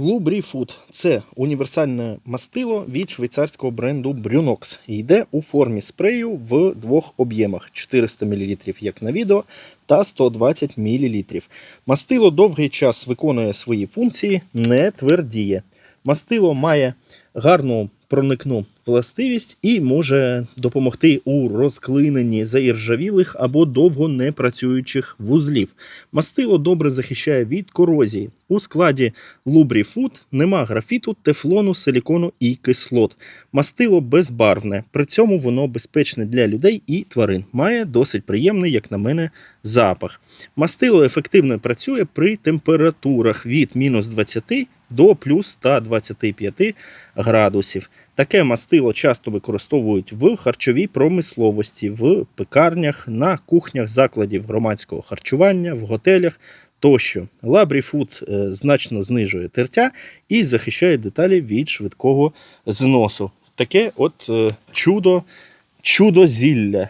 Lubrifood – це універсальне мастило від швейцарського бренду Brunox. Йде у формі спрею в двох об'ємах: 400 мл, як на відео, та 120 мл. Мастило довгий час виконує свої функції, не твердіє. Мастило має гарну проникну властивість і може допомогти у розклиненні заіржавілих або довго не працюючих вузлів. Мастило добре захищає від корозії. У складі Lubrifood нема графіту, тефлону, силікону і кислот. Мастило безбарвне, при цьому воно безпечне для людей і тварин. Має досить приємний, як на мене, запах. Мастило ефективно працює при температурах від мінус 20 до плюс 125 градусів. Таке мастило часто використовують в харчовій промисловості, в пекарнях, на кухнях закладів громадського харчування, в готелях тощо. Лабріфуд е, значно знижує тертя і захищає деталі від швидкого зносу. Таке от е, чудо, чудо зілля.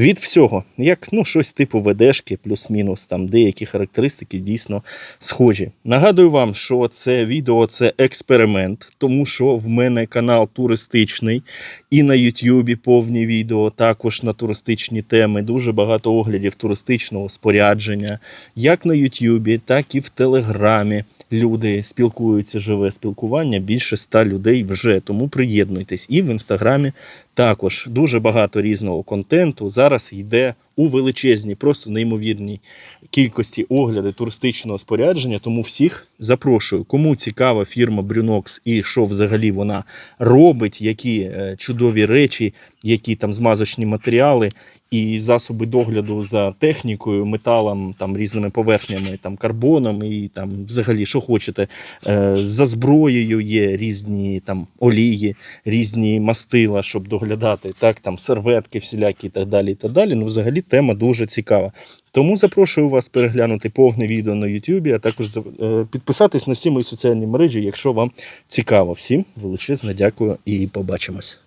Від всього, як ну, щось типу ведешки, плюс-мінус, там деякі характеристики дійсно схожі. Нагадую вам, що це відео це експеримент, тому що в мене канал туристичний, і на Ютубі повні відео, також на туристичні теми. Дуже багато оглядів туристичного спорядження, як на Ютубі, так і в Телеграмі. Люди спілкуються, живе спілкування. Більше ста людей вже. Тому приєднуйтесь. І в інстаграмі також дуже багато різного контенту. Зараз йде у величезній, просто неймовірній кількості огляди туристичного спорядження. Тому всіх запрошую. Кому цікава фірма Brunox і що взагалі вона робить, які е, чудові речі, які там змазочні матеріали і засоби догляду за технікою, металом, там різними поверхнями, там карбоном і там взагалі що хочете. Е, За зброєю є різні там олії, різні мастила, щоб доглядати, так там серветки всілякі і так далі. І так далі. Ну, взагалі тема дуже цікава. Тому запрошую вас переглянути повне відео на YouTube, а також е, підписатись на всі мої соціальні мережі, якщо вам цікаво. Всім величезне дякую і побачимось.